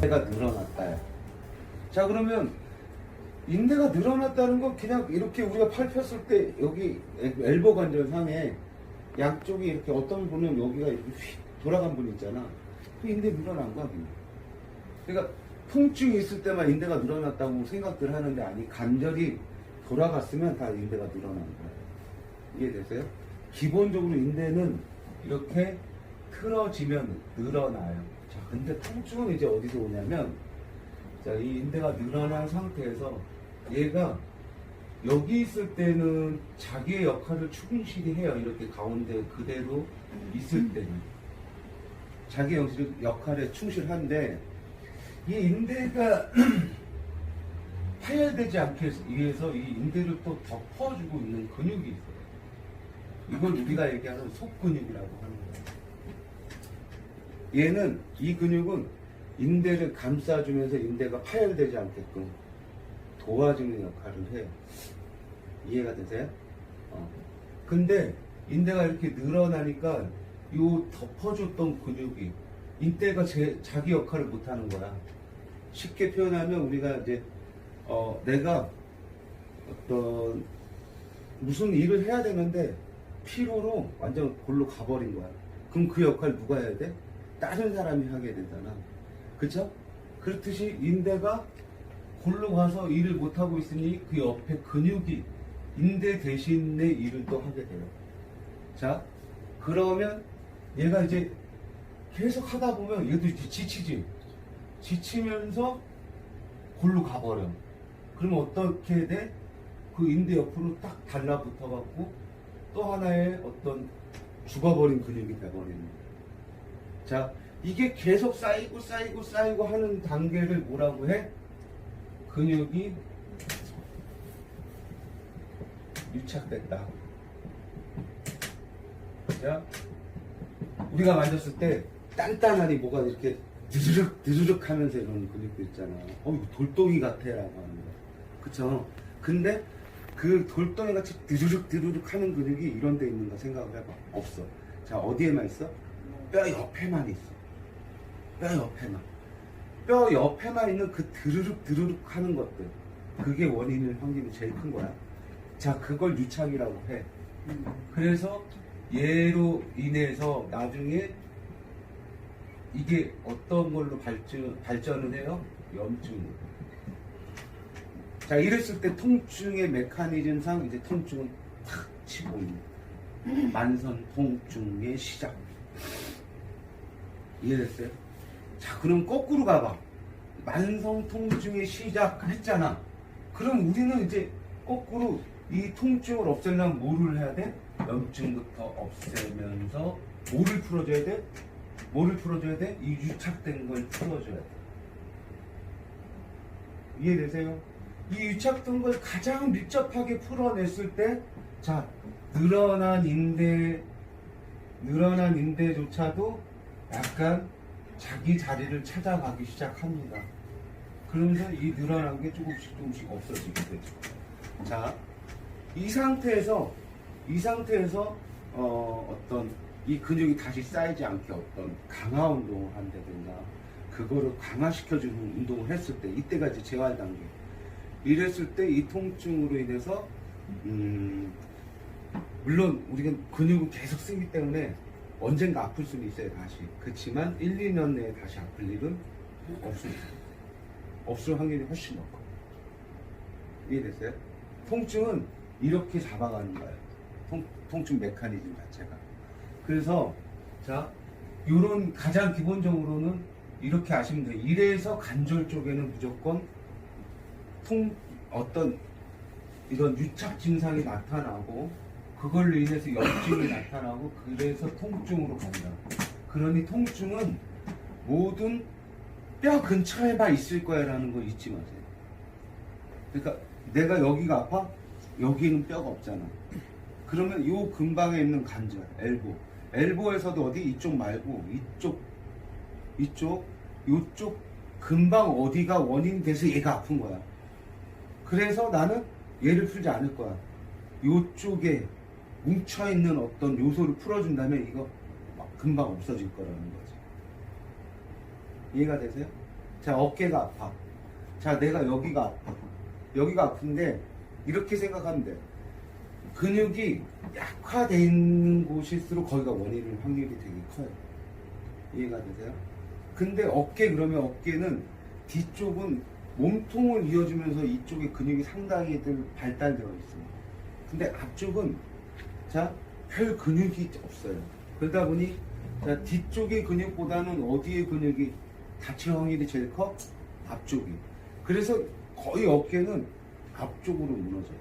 인대가 늘어났다. 자 그러면 인대가 늘어났다는 건 그냥 이렇게 우리가 팔 폈을 때 여기 엘보 관절 상에 양쪽이 이렇게 어떤 분은 여기가 이렇게 휙 돌아간 분 있잖아. 그 인대 늘어난 거야 그냥. 그러니까 통증이 있을 때만 인대가 늘어났다고 생각들 하는데 아니 관절이 돌아갔으면 다 인대가 늘어난 거야. 이해되세요? 기본적으로 인대는 이렇게 틀어지면 늘어나요. 자, 근데 통증은 이제 어디서 오냐면, 자, 이 인대가 늘어난 상태에서 얘가 여기 있을 때는 자기의 역할을 충실히 해요. 이렇게 가운데 그대로 있을 때는. 자기 역할에 충실한데, 이 인대가 파열되지 않기 위해서 이 인대를 또 덮어주고 있는 근육이 있어요. 이걸 우리가 얘기하는 속근육이라고 하는 거예요. 얘는 이 근육은 인대를 감싸주면서 인대가 파열되지 않게끔 도와주는 역할을 해요. 이해가 되세요? 어. 근데 인대가 이렇게 늘어나니까 요 덮어줬던 근육이 인대가 제, 자기 역할을 못하는 거야. 쉽게 표현하면 우리가 이제 어, 내가 어떤 무슨 일을 해야 되는데 피로로 완전 골로 가버린 거야. 그럼 그 역할 누가 해야 돼? 다른 사람이 하게 되잖아. 그쵸? 그렇듯이 인대가 골로 가서 일을 못하고 있으니 그 옆에 근육이 인대 대신에 일을 또 하게 돼요. 자, 그러면 얘가 이제 계속 하다 보면 얘도 지치지. 지치면서 골로 가버려. 그러면 어떻게 돼? 그 인대 옆으로 딱 달라붙어 갖고 또 하나의 어떤 죽어버린 근육이 돼버리는 거예요. 자, 이게 계속 쌓이고 쌓이고 쌓이고 하는 단계를 뭐라고 해? 근육이 유착됐다. 자, 우리가 만졌을 때 단단하니 뭐가 이렇게 드르륵 드르륵 하면서 이런 근육도 있잖아. 어, 이거 돌덩이 같아라고 하는 거. 그쵸? 근데 그 돌덩이 같이 드르륵 드르륵 하는 근육이 이런 데 있는가 생각을 해봐. 없어. 자, 어디에만 있어? 뼈 옆에만 있어. 뼈 옆에만. 뼈 옆에만 있는 그 드르륵 드르륵 하는 것들. 그게 원인일 확률이 제일 큰 거야. 자, 그걸 유착이라고 해. 그래서 얘로 인해서 나중에 이게 어떤 걸로 발전, 발전을 해요? 염증. 자, 이랬을 때 통증의 메커니즘상 이제 통증은 탁 치고 있는 만선 통증의 시작. 이해됐어요? 자, 그럼 거꾸로 가봐. 만성 통증의 시작 했잖아. 그럼 우리는 이제 거꾸로 이 통증을 없애려면 뭐를 해야 돼? 염증부터 없애면서 뭐를 풀어줘야 돼? 뭐를 풀어줘야 돼? 이 유착된 걸 풀어줘야 돼. 이해되세요? 이 유착된 걸 가장 밀접하게 풀어냈을 때, 자, 늘어난 인대, 늘어난 인대조차도 약간 자기 자리를 찾아가기 시작합니다. 그러면서 이 늘어난 게 조금씩 조금씩 없어지게 되죠. 자, 이 상태에서, 이 상태에서, 어, 어떤 이 근육이 다시 쌓이지 않게 어떤 강화 운동을 한다든가, 그거를 강화시켜주는 운동을 했을 때, 이제 재활 단계. 이랬을 때 이 통증으로 인해서, 음, 물론 우리가 근육은 계속 쓰기 때문에 언젠가 아플 수는 있어요, 다시. 그렇지만 1, 2년 내에 다시 아플 일은 없습니다. 없을 확률이 훨씬 높고. 이해됐어요? 통증은 이렇게 잡아가는 거예요. 통, 통증 메커니즘 자체가. 그래서, 자, 요런 가장 기본적으로는 이렇게 아시면 돼요. 이래서 관절 쪽에는 무조건 통, 어떤 이런 유착 증상이 나타나고, 그걸로 인해서 염증이 나타나고, 그래서 통증으로 간다. 그러니 통증은 모든 뼈 근처에만 있을 거야라는 거 잊지 마세요. 그러니까 내가 여기가 아파? 여기는 뼈가 없잖아. 그러면 요 근방에 있는 관절, 엘보. 엘보에서도 어디 이쪽 말고 이쪽, 이쪽, 요쪽 근방 어디가 원인이 돼서 얘가 아픈 거야. 그래서 나는 얘를 풀지 않을 거야. 요쪽에 뭉쳐있는 어떤 요소를 풀어준다면 이거 막 금방 없어질 거라는 거지. 이해가 되세요? 자, 어깨가 아파. 자, 내가 여기가 아파. 여기가 아픈데, 이렇게 생각하면 돼. 근육이 약화되어 있는 곳일수록 거기가 원인일 확률이 되게 커요. 이해가 되세요? 근데 어깨 그러면 어깨는 뒤쪽은 몸통을 이어주면서 이쪽에 근육이 상당히들 발달되어 있습니다. 근데 앞쪽은 자, 별 근육이 없어요. 그러다 보니 자, 뒤쪽의 근육보다는 어디의 근육이 다칠 확률이 제일 커? 앞쪽이. 그래서 거의 어깨는 앞쪽으로 무너져요.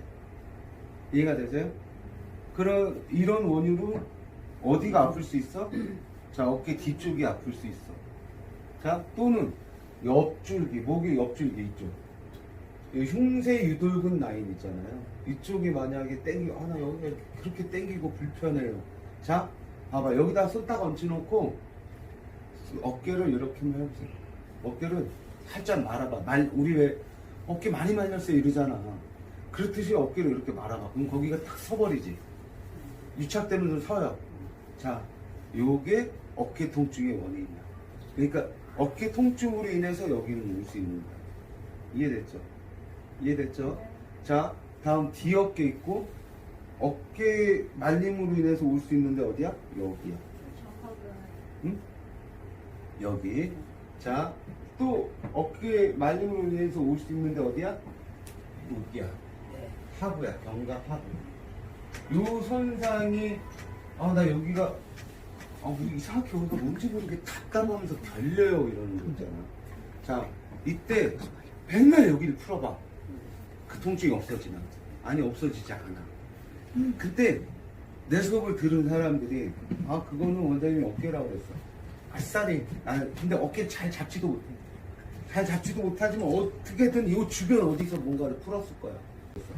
이해가 되세요? 그런 이런 원인으로 어디가 아플 수 있어? 자 어깨 뒤쪽이 아플 수 있어. 자 또는 옆줄기 목의 옆줄기 이쪽 이 흉쇄 유돌근 라인 있잖아요. 이쪽이 만약에 땡기 아 나 여기가 이렇게 그렇게 땡기고 불편해요. 자 봐봐 여기다 손 딱 얹혀놓고 어깨를 이렇게만 해보세요. 어깨를 살짝 말아봐. 말 우리 왜 어깨 많이 말렸어요 이러잖아. 그렇듯이 어깨를 이렇게 말아봐. 그럼 거기가 탁 서버리지. 유착되면서 서요. 자, 요게 어깨 통증의 원인이야. 그러니까 어깨 통증으로 인해서 여기는 올 수 있는 거야. 이해됐죠? 이해됐죠? 자, 다음 뒤어깨 있고 어깨 말림으로 인해서 올 수 있는데 어디야? 여기야. 응? 여기. 자, 또 어깨 말림으로 인해서 올 수 있는데 어디야? 여기야. 하부야. 견갑 하부. 요 선상이 아 나 여기가 아 우리 이상하게 여기가 뭔지 모르게 답답하면서 결려요 이러는 거 있잖아. 자, 이때 맨날 여기를 풀어봐. 그 통증이 없어지나? 아니 없어지지 않아. 그때 내 수업을 들은 사람들이 아 그거는 원장님이 어깨라고 그랬어 아싸리 아 근데 어깨 잘 잡지도 못해 잘 잡지도 못하지만 어떻게든 이 주변 어디서 뭔가를 풀었을 거야 그래서